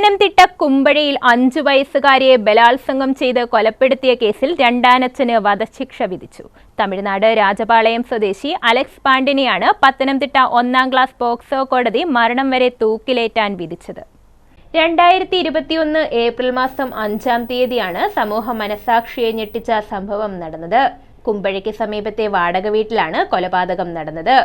പത്തനംതിട്ട കുമ്പഴയിൽ അഞ്ചു വയസ്സുകാരിയെ ബലാത്സംഗം ചെയ്ത് കൊലപ്പെടുത്തിയ കേസിൽ രണ്ടാനച്ഛന് വധശിക്ഷ വിധിച്ചു. തമിഴ്നാട് രാജപാളയം സ്വദേശി അലക്സ് പാണ്ഡിനെയാണ് പത്തനംതിട്ട ഒന്നാം ക്ലാസ് പോക്സോ കോടതി മരണം വരെ തൂക്കിലേറ്റാൻ വിധിച്ചത്. രണ്ടായിരത്തി ഇരുപത്തിയൊന്ന് ഏപ്രിൽ മാസം അഞ്ചാം തീയതിയാണ് സമൂഹ മനസാക്ഷിയെ ഞെട്ടിച്ച സംഭവം നടന്നത്. കുമ്പഴയ്ക്ക് സമീപത്തെ വാടക വീട്ടിലാണ് കൊലപാതകം നടന്നത്.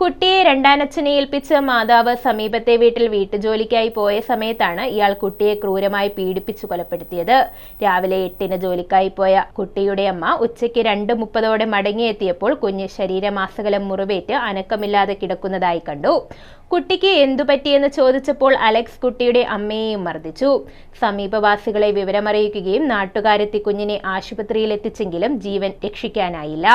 കുട്ടിയെ രണ്ടാനച്ഛനെ ഏൽപ്പിച്ച് മാതാവ് സമീപത്തെ വീട്ടിൽ വീട്ടുജോലിക്കായി പോയ സമയത്താണ് ഇയാൾ കുട്ടിയെ ക്രൂരമായി പീഡിപ്പിച്ച് കൊലപ്പെടുത്തിയത്. രാവിലെ എട്ടിന് ജോലിക്കായി പോയ കുട്ടിയുടെ അമ്മ ഉച്ചയ്ക്ക് രണ്ട് മുപ്പതോടെ മടങ്ങിയെത്തിയപ്പോൾ കുഞ്ഞ് ശരീരമാസകലം മുറിവേറ്റ് അനക്കമില്ലാതെ കിടക്കുന്നതായി കണ്ടു. കുട്ടിക്ക് എന്തു പറ്റിയെന്ന് ചോദിച്ചപ്പോൾ അലക്സ് കുട്ടിയുടെ അമ്മയെയും മർദ്ദിച്ചു. സമീപവാസികളെ വിവരമറിയിക്കുകയും നാട്ടുകാരെത്തി കുഞ്ഞിനെ ആശുപത്രിയിൽ എത്തിച്ചെങ്കിലും ജീവൻ രക്ഷിക്കാനായില്ല.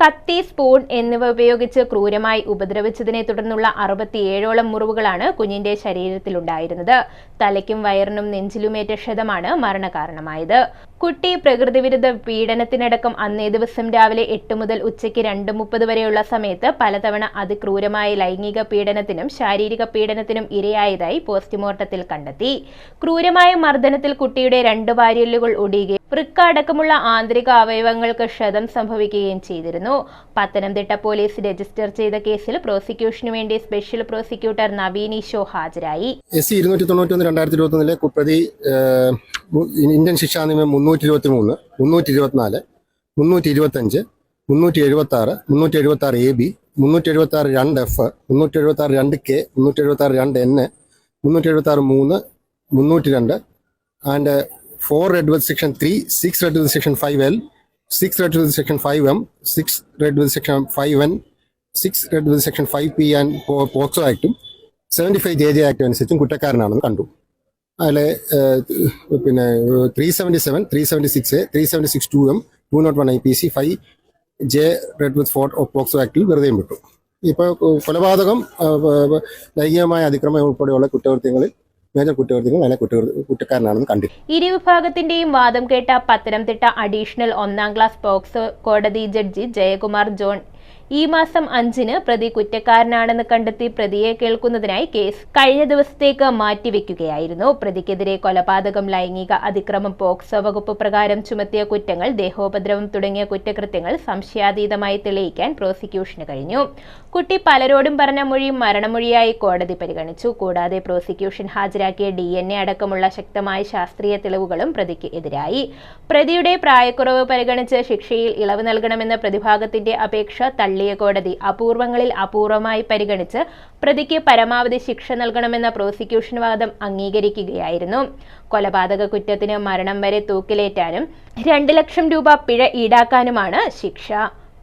കത്തി സ്പൂൺ എന്നിവ ഉപയോഗിച്ച് ക്രൂരമായി ഉപദ്രവിച്ചതിനെ തുടർന്നുള്ള അറുപത്തിയേഴോളം മുറിവുകളാണ് കുഞ്ഞിന്റെ ശരീരത്തിലുണ്ടായിരുന്നത്. തലയ്ക്കും വയറിനും നെഞ്ചിലുമേറ്റ ക്ഷതമാണ് മരണകാരണമായത്. കുട്ടി പ്രകൃതിവിരുദ്ധ പീഡനത്തിനടക്കം അന്നേ ദിവസം രാവിലെ എട്ട് മുതൽ ഉച്ചയ്ക്ക് രണ്ട് മുപ്പത് വരെയുള്ള സമയത്ത് പലതവണ അതിക്രൂരമായ ലൈംഗിക പീഡനത്തിനും ശാരീരിക പീഡനത്തിനും ഇരയായതായി പോസ്റ്റ്മോർട്ടത്തിൽ കണ്ടെത്തി. ക്രൂരമായ മർദ്ദനത്തിൽ കുട്ടിയുടെ രണ്ട് വാര്യലുകൾ ഒടിയുകയും വൃക്ക അടക്കമുള്ള ആന്തരിക അവയവങ്ങൾക്ക് ക്ഷതം സംഭവിക്കുകയും ചെയ്തിരുന്നു. പത്തനംതിട്ട പോലീസ് രജിസ്റ്റർ ചെയ്ത കേസിൽ പ്രോസിക്യൂഷനു വേണ്ടി സ്പെഷ്യൽ പ്രോസിക്യൂട്ടർ നവീൻ ഈശോ ഹാജരായി. എസ് സി ഇരുന്നൂറ്റി തൊണ്ണൂറ്റി ഒന്ന് രണ്ടായിരത്തി ഇരുപത്തി ഒന്നിലെ പ്രതി ഇന്ത്യൻ ശിക്ഷാ നിയമം മുന്നൂറ്റി ഇരുപത്തി മൂന്ന് മുന്നൂറ്റി ഇരുപത്തിനാല് മുന്നൂറ്റി ഇരുപത്തഞ്ച് മുന്നൂറ്റി എഴുപത്തി ആറ് മുന്നൂറ്റി എഴുപത്തി ആറ് എ ബി മുന്നൂറ്റി എഴുപത്തി ആറ് രണ്ട് എഫ് മുന്നൂറ്റി എഴുപത്തി ആറ് രണ്ട് കെ മുന്നൂറ്റി എഴുപത്തി ആറ് രണ്ട് എൻ മുന്നൂറ്റി എഴുപത്തി ആറ് മൂന്ന് മുന്നൂറ്റി രണ്ട് and four read with section three six read with section five L six read with section five M six read with section five N six read with section five P and POCSO ആക്ടും seventy five J J act അനുസരിച്ചും കുറ്റക്കാരനാണെന്ന് കണ്ടു. അതിലെ പിന്നെ three seventy seven three seventy six A three seventy six two M two not one I P C five J read with four of POCSO ആക്ടിൽ വെറുതെയും വിട്ടു. ഇപ്പോൾ കൊലപാതകം ലൈംഗികമായ അതിക്രമം ഉൾപ്പെടെയുള്ള കുറ്റകൃത്യങ്ങളിൽ മേജർ കുറ്റകൃത്യങ്ങൾ അയാളെ കുറ്റകൃ കുറ്റക്കാരനാണെന്ന് കണ്ടിരുന്നു. ഇരുവിഭാഗത്തിന്റെയും വാദം കേട്ട പത്തനംതിട്ട അഡീഷണൽ ഒന്നാം ക്ലാസ് പോക്സോ കോടതി ജഡ്ജി ജയകുമാർ ജോൺ ഈ മാസം അഞ്ചിന് പ്രതി കുറ്റക്കാരനാണെന്ന് കണ്ടെത്തി പ്രതിയെ കേൾക്കുന്നതിനായി കേസ് കഴിഞ്ഞ ദിവസത്തേക്ക് മാറ്റിവെക്കുകയായിരുന്നു. പ്രതിക്കെതിരെ കൊലപാതകം ലൈംഗിക അതിക്രമം പോക്സോ വകുപ്പ് പ്രകാരം ചുമത്തിയ കുറ്റങ്ങൾ ദേഹോപദ്രവം തുടങ്ങിയ കുറ്റകൃത്യങ്ങൾ സംശയാതീതമായി തെളിയിക്കാൻ പ്രോസിക്യൂഷന് കഴിഞ്ഞു. കുട്ടി പലരോടും പറഞ്ഞ മൊഴി മരണമൊഴിയായി കോടതി പരിഗണിച്ചു. കൂടാതെ പ്രോസിക്യൂഷൻ ഹാജരാക്കിയ ഡി അടക്കമുള്ള ശക്തമായ ശാസ്ത്രീയ തെളിവുകളും പ്രതിക്ക് എതിരായി. പ്രതിയുടെ പ്രായക്കുറവ് പരിഗണിച്ച് ശിക്ഷയിൽ ഇളവ് നൽകണമെന്ന പ്രതിഭാഗത്തിന്റെ അപേക്ഷ തള്ളിയ കോടതി അപൂർവങ്ങളിൽ അപൂർവമായി പരിഗണിച്ച് പ്രതിക്ക് പരമാവധി ശിക്ഷ നൽകണമെന്ന പ്രോസിക്യൂഷൻ വാദം അംഗീകരിക്കുകയായിരുന്നു. കൊലപാതക കുറ്റത്തിന് മരണം വരെ തൂക്കിലേറ്റാനും രണ്ട് ലക്ഷം രൂപ പിഴ ഈടാക്കാനുമാണ് ശിക്ഷ.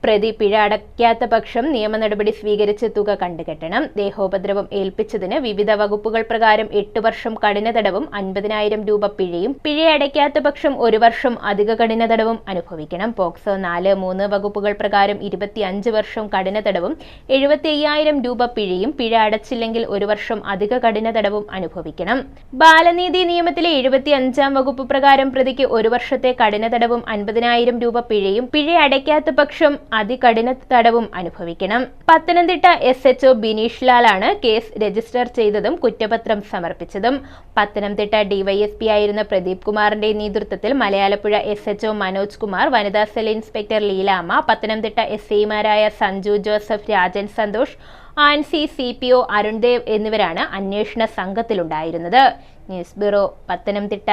പ്രതി പിഴ അടയ്ക്കാത്ത പക്ഷം നിയമ നടപടി സ്വീകരിച്ച് തുക കണ്ടുകെട്ടണം. ദേഹോപദ്രവം ഏൽപ്പിച്ചതിന് വിവിധ വകുപ്പുകൾ പ്രകാരം എട്ട് വർഷം കഠിന തടവും അൻപതിനായിരം രൂപ പിഴയും. പിഴ അടയ്ക്കാത്ത പക്ഷം ഒരു വർഷം അധിക കഠിന തടവും അനുഭവിക്കണം. പോക്സോ നാല് മൂന്ന് വകുപ്പുകൾ പ്രകാരം ഇരുപത്തി അഞ്ച് വർഷം കഠിന തടവും എഴുപത്തി അയ്യായിരം രൂപ പിഴയും. പിഴ അടച്ചില്ലെങ്കിൽ ഒരു വർഷം അധിക കഠിന തടവും അനുഭവിക്കണം. ബാലനീതി നിയമത്തിലെ എഴുപത്തി അഞ്ചാം വകുപ്പ് പ്രകാരം പ്രതിക്ക് ഒരു വർഷത്തെ കഠിന തടവും അൻപതിനായിരം രൂപ പിഴയും. പിഴ അടയ്ക്കാത്ത പക്ഷം അതികഠിന തടവും അനുഭവിക്കണം. Pathanamthitta S H O Bineesh ലാലാണ് case register ചെയ്തതും കുറ്റപത്രം സമർപ്പിച്ചതും. പത്തനംതിട്ട ഡിവൈഎസ്പി ആയിരുന്ന പ്രദീപ് കുമാറിന്റെ നേതൃത്വത്തിൽ Malayalappuzha S H O Manoj Kumar വനിതാ cell inspector Leelamma Pathanamthitta S ഐമാരായ Sanju Joseph Rajan Santhosh Ancy C P O Arundev എന്നിവരാണ് അന്വേഷണ സംഘത്തിലുണ്ടായിരുന്നത്. News bureau Pathanamthitta.